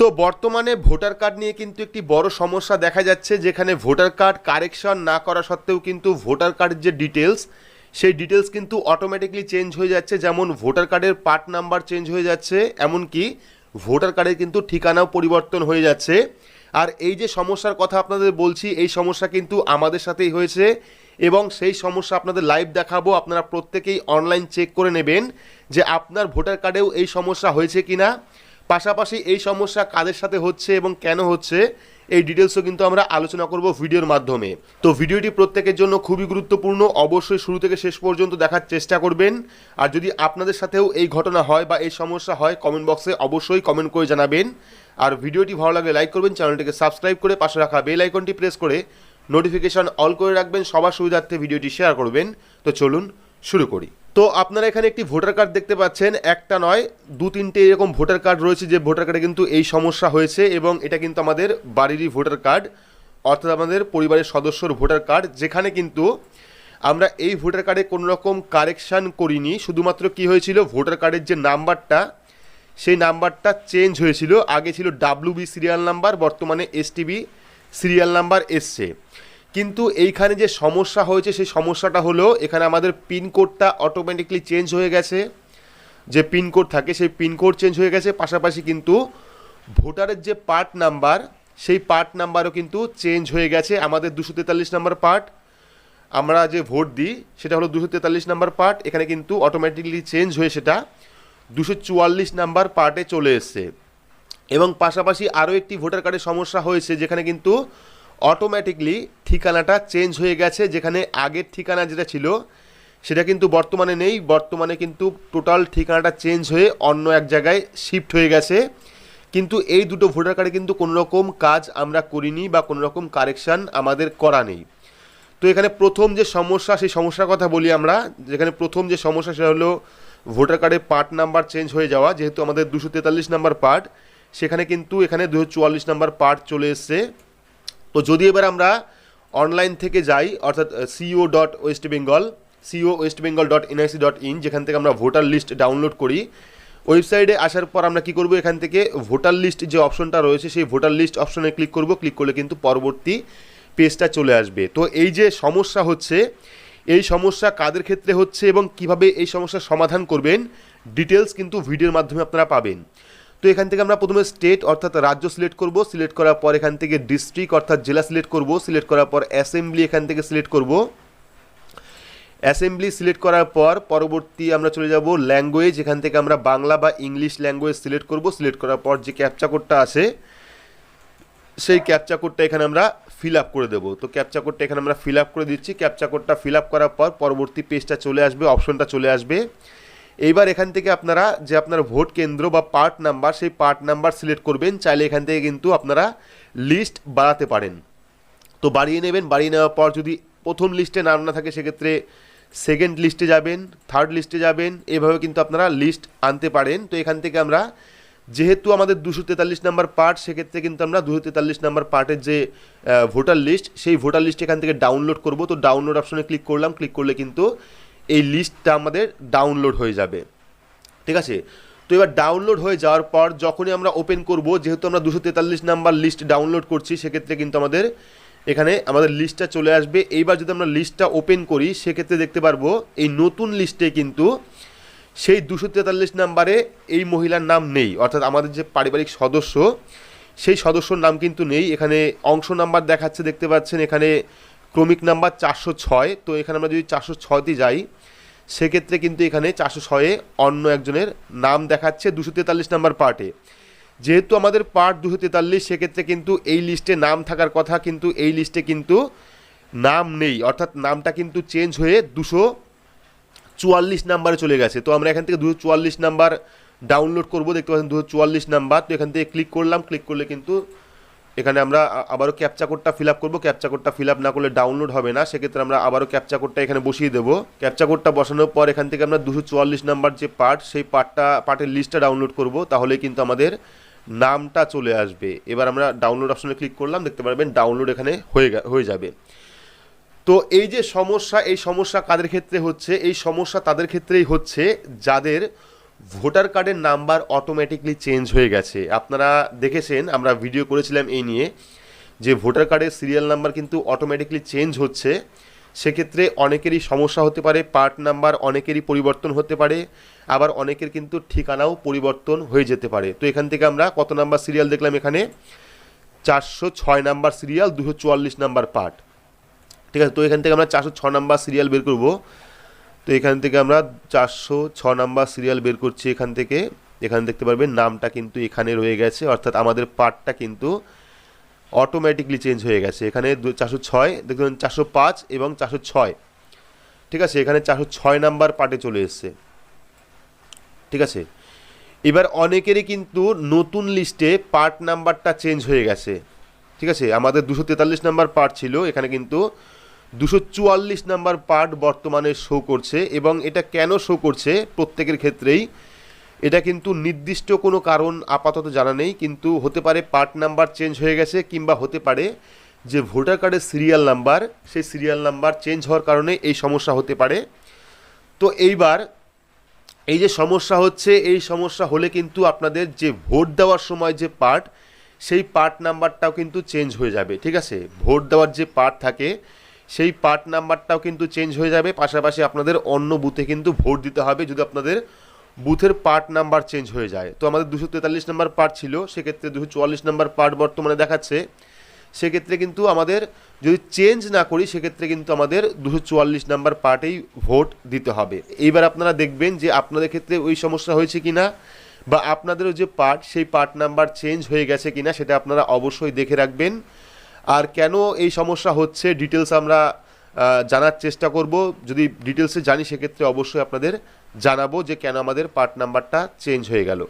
তো বর্তমানে voter card নিয়ে কিন্তু একটি বড় সমস্যা দেখা যাচ্ছে, যেখানে ভোটার কার্ড কারেকশন না করা সত্ত্বেও কিন্তু ভোটার কার্ডের যে ডিটেলস সেই ডিটেলস কিন্তু অটোমেটিকলি চেঞ্জ হয়ে যাচ্ছে। যেমন ভোটার কার্ডের পার্ট নাম্বার চেঞ্জ হয়ে যাচ্ছে, এমনকি ভোটার কার্ডের কিন্তু ঠিকানাও পরিবর্তন হয়ে যাচ্ছে। আর এই যে সমস্যার কথা আপনাদের বলছি, এই সমস্যা কিন্তু আমাদের সাথেই হয়েছে এবং সেই সমস্যা আপনাদের লাইভ দেখাবো। আপনারা প্রত্যেকেই অনলাইন চেক করে নেবেন যে আপনার ভোটার কার্ডেও এই সমস্যা হয়েছে কিনা। পাশাপাশি এই সমস্যা কাদের সাথে হচ্ছে এবং কেন হচ্ছে, এই ডিটেলসও কিন্তু আমরা আলোচনা করব ভিডিওর মাধ্যমে। তো ভিডিওটি প্রত্যেকের জন্য খুবই গুরুত্বপূর্ণ, অবশ্যই শুরু থেকে শেষ পর্যন্ত দেখার চেষ্টা করবেন। আর যদি আপনাদের সাথেও এই ঘটনা হয় বা এই সমস্যা হয় কমেন্ট বক্সে অবশ্যই কমেন্ট করে জানাবেন। আর ভিডিওটি ভালো লাগলে লাইক করবেন, চ্যানেলটিকে সাবস্ক্রাইব করে পাশে রাখা বেল আইকনটি প্রেস করে নোটিফিকেশন অল করে রাখবেন। সবার সুবিধার্থে ভিডিওটি শেয়ার করবেন। তো চলুন শুরু করি। তো আপনারা এখানে একটি ভোটার কার্ড দেখতে পাচ্ছেন। একটা নয়, দু তিনটে এরকম ভোটার কার্ড রয়েছে যে ভোটার কার্ডে কিন্তু এই সমস্যা হয়েছে এবং এটা কিন্তু আমাদের বাড়িরই ভোটার কার্ড, অর্থাৎ আমাদের পরিবারের সদস্যর ভোটার কার্ড, যেখানে কিন্তু আমরা এই ভোটার কার্ডে কোনো রকম কারেকশান করিনি। শুধুমাত্র কি হয়েছিল, ভোটার কার্ডের যে নাম্বারটা, সেই নাম্বারটা চেঞ্জ হয়েছিল। আগে ছিল ডাব্লু বি সিরিয়াল নাম্বার বর্তমানে এসটিবি সিরিয়াল নাম্বার এসছে। কিন্তু এইখানে যে সমস্যা হয়েছে, সেই সমস্যাটা হলো এখানে আমাদের পিনকোডটা অটোমেটিকলি চেঞ্জ হয়ে গেছে। যে পিনকোড থাকে, সেই পিনকোড চেঞ্জ হয়ে গেছে। পাশাপাশি কিন্তু ভোটারের যে পার্ট নাম্বার, সেই পার্ট নাম্বারও কিন্তু চেঞ্জ হয়ে গেছে। আমাদের দুশো তেতাল্লিশ নাম্বার পার্ট, আমরা যে ভোট দিই, সেটা হলো দুশো তেতাল্লিশ নাম্বার পার্ট। এখানে কিন্তু অটোমেটিকলি চেঞ্জ হয়ে সেটা দুশো চুয়াল্লিশ নাম্বার পার্টে চলে এসছে। এবং পাশাপাশি আরও একটি ভোটার কার্ডের সমস্যা হয়েছে, যেখানে কিন্তু অটোমেটিকলি ঠিকানাটা চেঞ্জ হয়ে গেছে, যেখানে আগের ঠিকানা যেটা ছিল, সেটা কিন্তু বর্তমানে নেই। বর্তমানে কিন্তু টোটাল ঠিকানাটা চেঞ্জ হয়ে অন্য এক জায়গায় শিফট হয়ে গেছে। কিন্তু এই দুটো ভোটার কার্ডে কিন্তু কোনো রকম কাজ আমরা করিনি বা কোনো রকম কারেকশান আমাদের করা নেই। তো এখানে প্রথম যে সমস্যা, সেই সমস্যার কথা বলি আমরা। যেখানে প্রথম যে সমস্যা, সেটা হলো ভোটার কার্ডে পার্ট নাম্বার চেঞ্জ হয়ে যাওয়া, যেহেতু আমাদের দুশো তেতাল্লিশ নাম্বার পার্ট সেখানে কিন্তু এখানে দুশো চুয়াল্লিশ নাম্বার পার্ট চলে এসছে। তো যদি এবার আমরা অনলাইন থেকে যাই, অর্থাৎ CEO dot West Bengal CEO West Bengal dot NIC dot in যেখান থেকে আমরা ভোটার লিস্ট ডাউনলোড করি ওয়েবসাইটে আসার পর আমরা কি করব? এখান থেকে ভোটার লিস্ট যে অপশনটা রয়েছে, সেই ভোটার লিস্ট অপশনে ক্লিক করব। ক্লিক করলে কিন্তু পরবর্তী পেজটা চলে আসবে। তো এই যে সমস্যা হচ্ছে, এই সমস্যা কাদের ক্ষেত্রে হচ্ছে এবং কীভাবে এই সমস্যার সমাধান করবেন ডিটেলস কিন্তু ভিডিওর মাধ্যমে আপনারা পাবেন। তো এখান থেকে আমরা প্রথমে স্টেট অর্থাৎ রাজ্য সিলেক্ট করব সিলেক্ট করার পর এখান থেকে ডিস্ট্রিক্ট অর্থাৎ জেলা সিলেক্ট করব সিলেক্ট করার পর অ্যাসেম্বলি এখান থেকে সিলেক্ট করব। অ্যাসেম্বলি সিলেক্ট করার পর পরবর্তী আমরা চলে যাব ল্যাঙ্গুয়েজ এখান থেকে আমরা বাংলা বা ইংলিশ ল্যাঙ্গুয়েজ সিলেক্ট করব সিলেক্ট করার পর যে ক্যাপচা কোডটা আছে, সেই ক্যাপচা কোডটা এখানে আমরা ফিল আপ করে দেবো। তো ক্যাপচা কোডটা এখানে আমরা ফিল আপ করে দিচ্ছি। ক্যাপচা কোডটা ফিল আপ করার পর পরবর্তী পেজটা চলে আসবে অপশনটা চলে আসবে। এইবার এখান থেকে আপনারা যে আপনার ভোট কেন্দ্র বা পার্ট নাম্বার, সেই পার্ট নাম্বার সিলেক্ট করবেন, চাইলে এখান থেকে কিন্তু আপনারা লিস্ট বাড়াতে পারেন। তো বাড়িয়ে নেবেন, বাড়িয়ে নেওয়ার পর যদি প্রথম লিস্টে নাম না থাকে, সেক্ষেত্রে সেকেন্ড লিস্টে যাবেন থার্ড লিস্টে যাবেন, এভাবে কিন্তু আপনারা লিস্ট আনতে পারেন। তো এখান থেকে আমরা যেহেতু আমাদের দুশো তেতাল্লিশ নাম্বার পার্ট, সেক্ষেত্রে কিন্তু আমরা দুশো তেতাল্লিশ নাম্বার পার্টের যে ভোটার লিস্ট, সেই ভোটার লিস্ট এখান থেকে ডাউনলোড করব। তো ডাউনলোড অপশনে ক্লিক করলাম। ক্লিক করলে কিন্তু এই লিস্টটা আমাদের ডাউনলোড হয়ে যাবে। ঠিক আছে? তো এবার ডাউনলোড হয়ে যাওয়ার পর যখনই আমরা ওপেন করব, যেহেতু আমরা দুশো তেতাল্লিশ নাম্বার লিস্ট ডাউনলোড করছি, সেক্ষেত্রে কিন্তু আমাদের এখানে আমাদের লিস্টটা চলে আসবে। এইবার যদি আমরা লিস্টটা ওপেন করি, সেক্ষেত্রে দেখতে পারব এই নতুন লিস্টে কিন্তু সেই দুশো তেতাল্লিশ নাম্বারে এই মহিলার নাম নেই। অর্থাৎ আমাদের যে পারিবারিক সদস্য, সেই সদস্যর নাম কিন্তু নেই। এখানে অংশ নাম্বার দেখাচ্ছে, দেখতে পাচ্ছেন এখানে ক্রমিক নাম্বার চারশো ছয়। তো এখানে আমরা যদি চারশো ছয়তে যাই, সেক্ষেত্রে কিন্তু এখানে চারশো ছয়ে অন্য একজনের নাম দেখাচ্ছে দুশো তেতাল্লিশ নাম্বার পার্টে। যেহেতু আমাদের পার্ট দুশো তেতাল্লিশ, সেক্ষেত্রে কিন্তু এই লিস্টে নাম থাকার কথা কিন্তু এই লিস্টে কিন্তু নাম নেই। অর্থাৎ নামটা কিন্তু চেঞ্জ হয়ে দুশো চুয়াল্লিশ নাম্বারে চলে গেছে। তো আমরা এখান থেকে দুশো চুয়াল্লিশ নাম্বার ডাউনলোড করব। দেখতে পাচ্ছেন দুশো চুয়াল্লিশ নাম্বার। তো এখান থেকে ক্লিক করলাম। ক্লিক করলে কিন্তু এখানে আমরা আবারও ক্যাপচা কোডটা ফিল আপ করব। ক্যাপচা কোডটা ফিল আপ না করলে ডাউনলোড হবে না। সেক্ষেত্রে আমরা আবারও ক্যাপচা কোডটা এখানে বসিয়ে দেবো। ক্যাপচা কোডটা বসানোর পর এখান থেকে আমরা দুশো চুয়াল্লিশ নাম্বার যে পার্ট সেই পার্টটা পার্টের লিস্টটা ডাউনলোড করব। তাহলে কিন্তু আমাদের নামটা চলে আসবে। এবার আমরা ডাউনলোড অপশনে ক্লিক করলাম। দেখতে পারবেন ডাউনলোড এখানে হয়ে হয়ে যাবে। তো এই যে সমস্যা, এই সমস্যা কাদের ক্ষেত্রে হচ্ছে? এই সমস্যা তাদের ক্ষেত্রেই হচ্ছে যাদের ভোটার কার্ডের নাম্বার অটোমেটিকলি চেঞ্জ হয়ে গেছে। আপনারা দেখেছেন, আমরা ভিডিও করেছিলাম এই নিয়ে যে ভোটার কার্ডের সিরিয়াল নাম্বার কিন্তু অটোমেটিকলি চেঞ্জ হচ্ছে। সেক্ষেত্রে অনেকেরই সমস্যা হতে পারে পার্ট নাম্বার অনেকেরই পরিবর্তন হতে পারে, আবার অনেকের কিন্তু ঠিকানাও পরিবর্তন হয়ে যেতে পারে। তো এখান থেকে আমরা কত নাম্বার সিরিয়াল দেখলাম এখানে? চারশো ছয় নাম্বার সিরিয়াল দুশো চুয়াল্লিশ নাম্বার পার্ট ঠিক আছে, তো এখান থেকে আমরা চারশো ছ নাম্বার সিরিয়াল বের করব। তো এখান থেকে আমরা চারশো ছ নাম্বার সিরিয়াল বের করছি এখান থেকে। এখানে দেখতে পারবেন নামটা কিন্তু এখানে রয়ে গেছে, অর্থাৎ আমাদের পার্টটা কিন্তু অটোমেটিকলি চেঞ্জ হয়ে গেছে। এখানে চারশো ছয় দেখবেন চারশো পাঁচ এবং চারশো ছয়। ঠিক আছে, এখানে চারশো ছয় নাম্বার পার্টে চলে এসছে। ঠিক আছে, এবার অনেকেরই কিন্তু নতুন লিস্টে পার্ট নাম্বারটা চেঞ্জ হয়ে গেছে। ঠিক আছে, আমাদের দুশো তেতাল্লিশ নাম্বার পার্ট ছিল, এখানে কিন্তু দুশো চুয়াল্লিশ নাম্বার পার্ট বর্তমানে শো করছে এবং এটা কেন শো করছে প্রত্যেকের ক্ষেত্রেই, এটা কিন্তু নির্দিষ্ট কোনো কারণ আপাতত জানা নেই, কিন্তু হতে পারে পার্ট নাম্বার চেঞ্জ হয়ে গেছে কিংবা হতে পারে যে ভোটার কার্ডের সিরিয়াল নাম্বার, সেই সিরিয়াল নাম্বার চেঞ্জ হওয়ার কারণে এই সমস্যা হতে পারে। তো এইবার এই যে সমস্যা হচ্ছে, এই সমস্যা হলে কিন্তু আপনাদের যে ভোট দেওয়ার সময় যে পার্ট, সেই পার্ট নাম্বারটাও কিন্তু চেঞ্জ হয়ে যাবে, ঠিক আছে? ভোট দেওয়ার যে পার্ট থাকে সেই পার্ট নাম্বারটাও কিন্তু চেঞ্জ হয়ে যাবে। পাশাপাশি আপনাদের অন্য বুথে কিন্তু ভোট দিতে হবে যদি আপনাদের বুথের পার্ট নাম্বার চেঞ্জ হয়ে যায়। তো আমাদের দুশো তেতাল্লিশ নাম্বার পার্ট ছিল, সেক্ষেত্রে দুশো চুয়াল্লিশ নাম্বার পার্ট বর্তমানে দেখাচ্ছে। সেক্ষেত্রে কিন্তু আমাদের যদি চেঞ্জ না করি, সেক্ষেত্রে কিন্তু আমাদের দুশো চুয়াল্লিশ নাম্বার পার্টেই ভোট দিতে হবে। এইবার আপনারা দেখবেন যে আপনাদের ক্ষেত্রে ওই সমস্যা হয়েছে কিনা বা আপনাদেরও যে পার্ট সেই পার্ট নাম্বার চেঞ্জ হয়ে গেছে কিনা, সেটা আপনারা অবশ্যই দেখে রাখবেন। আর কেন এই সমস্যা হচ্ছে ডিটেলস আমরা জানার চেষ্টা করব। যদি ডিটেলসে জানি, সেক্ষেত্রে অবশ্যই আপনাদের জানাব যে কেন আমাদের পার্ট নাম্বারটা চেঞ্জ হয়ে গেল।